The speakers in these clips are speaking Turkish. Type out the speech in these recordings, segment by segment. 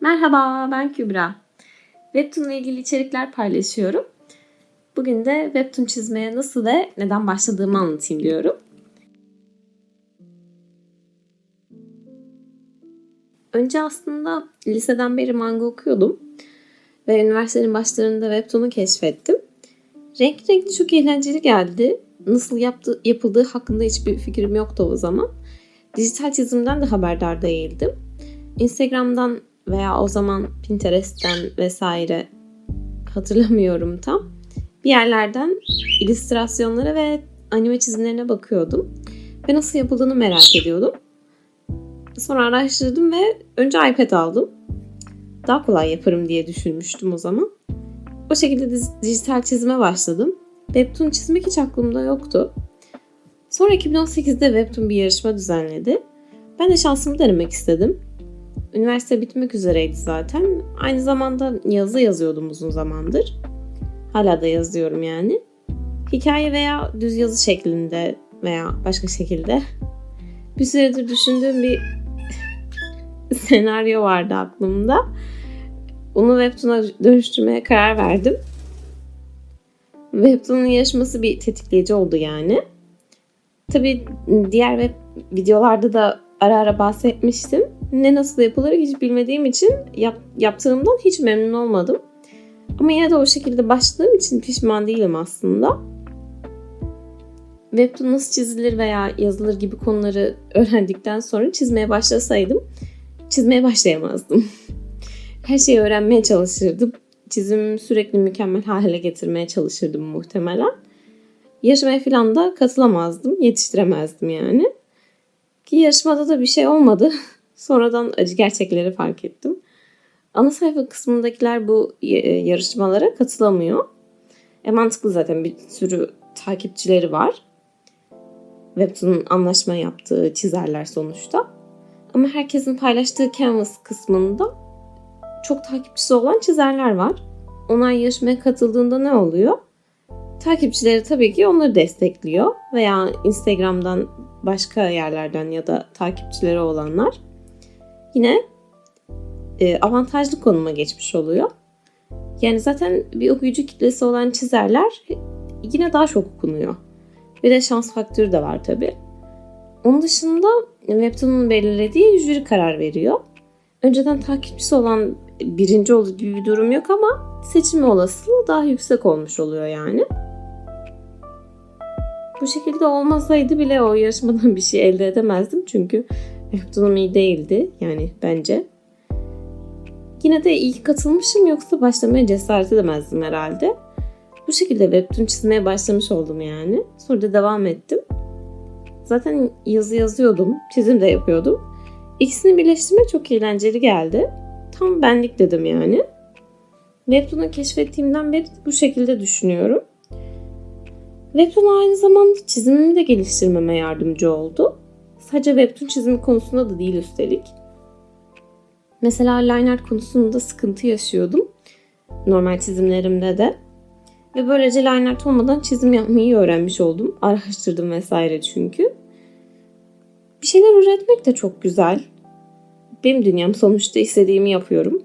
Merhaba, ben Kübra. Webtoon ile ilgili içerikler paylaşıyorum. Bugün de Webtoon çizmeye nasıl ve neden başladığımı anlatayım diyorum. Önce aslında liseden beri manga okuyordum. Ve üniversitenin başlarında Webtoon'u keşfettim. Renkli renkli çok eğlenceli geldi. Nasıl yaptı, yapıldığı hakkında hiçbir fikrim yoktu o zaman. Dijital çizimden de haberdar değildim. Instagram'dan veya o zaman Pinterest'ten vesaire hatırlamıyorum tam. Bir yerlerden illüstrasyonlara ve anime çizimlerine bakıyordum. Ve nasıl yapıldığını merak ediyordum. Sonra araştırdım ve önce iPad aldım. Daha kolay yaparım diye düşünmüştüm o zaman. O şekilde dijital çizime başladım. Webtoon çizmek hiç aklımda yoktu. Sonra 2018'de Webtoon bir yarışma düzenledi. Ben de şansımı denemek istedim. Üniversite bitmek üzereydi zaten. Aynı zamanda yazı yazıyordum uzun zamandır. Hala da yazıyorum yani. Hikaye veya düz yazı şeklinde veya başka şekilde bir süredir düşündüğüm bir senaryo vardı aklımda. Onu Webtoon'a dönüştürmeye karar verdim. Webtoon'un yarışması bir tetikleyici oldu yani. Tabii diğer web videolarda da ara ara bahsetmiştim. Ne nasıl yapılır hiç bilmediğim için yap, yaptığımdan hiç memnun olmadım. Ama yine de o şekilde başladığım için pişman değilim aslında. Webtoon nasıl çizilir veya yazılır gibi konuları öğrendikten sonra çizmeye başlasaydım çizmeye başlayamazdım. Her şeyi öğrenmeye çalışırdım. Çizimimi sürekli mükemmel hale getirmeye çalışırdım muhtemelen. Yarışmaya falan da katılamazdım. Yetiştiremezdim yani. Ki yarışmada da bir şey olmadı. Sonradan acı gerçekleri fark ettim. Ana sayfa kısmındakiler bu e, yarışmalara katılamıyor. E mantıklı zaten bir sürü takipçileri var. Webtoon'un anlaşma yaptığı çizerler sonuçta. Ama herkesin paylaştığı canvas kısmında çok takipçisi olan çizerler var. Onlar yarışmaya katıldığında ne oluyor? Takipçileri tabii ki onları destekliyor veya Instagram'dan başka yerlerden ya da takipçileri olanlar yine e, avantajlı konuma geçmiş oluyor. Yani zaten bir okuyucu kitlesi olan çizerler yine daha çok okunuyor. Bir de şans faktörü de var tabii. Onun dışında Webtoon'un belirlediği jüri karar veriyor. Önceden takipçisi olan birinci olduğu gibi bir durum yok ama seçilme olasılığı daha yüksek olmuş oluyor yani. Bu şekilde olmasaydı bile o yarışmadan bir şey elde edemezdim çünkü Webtoon'um iyi değildi yani bence. Yine de iyi katılmışım yoksa başlamaya cesaret edemezdim herhalde. Bu şekilde Webtoon çizmeye başlamış oldum yani. Sonra da devam ettim. Zaten yazı yazıyordum, çizim de yapıyordum. İkisini birleştirmek çok eğlenceli geldi. Tam benlik dedim yani. Webtoon'u keşfettiğimden beri bu şekilde düşünüyorum. Webtoon aynı zamanda çizimimi de geliştirmeme yardımcı oldu. Sadece Webtoon çizimi konusunda da değil üstelik. Mesela line konusunda sıkıntı yaşıyordum. Normal çizimlerimde de. Ve böylece line olmadan çizim yapmayı öğrenmiş oldum. Araştırdım vesaire çünkü. Bir şeyler üretmek de çok güzel. Benim dünyam sonuçta istediğimi yapıyorum.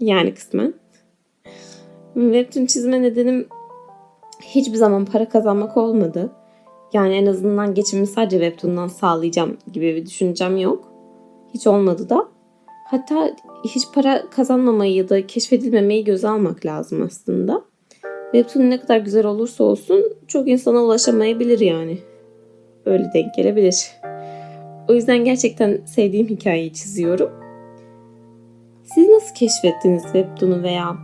Yani kısmen. Webtoon çizme nedenim hiçbir zaman para kazanmak olmadı. Yani en azından geçimimi sadece Webtoon'dan sağlayacağım gibi bir düşüncem yok. Hiç olmadı da. Hatta hiç para kazanmamayı ya da keşfedilmemeyi göze almak lazım aslında. Webtoon ne kadar güzel olursa olsun çok insana ulaşamayabilir yani. Öyle denk gelebilir. O yüzden gerçekten sevdiğim hikayeyi çiziyorum. Siz nasıl keşfettiniz Webtoon'u veya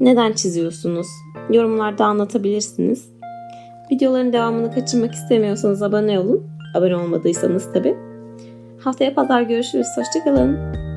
neden çiziyorsunuz? Yorumlarda anlatabilirsiniz. Videoların devamını kaçırmak istemiyorsanız abone olun. Abone olmadıysanız tabi. Haftaya pazar görüşürüz. Hoşçakalın.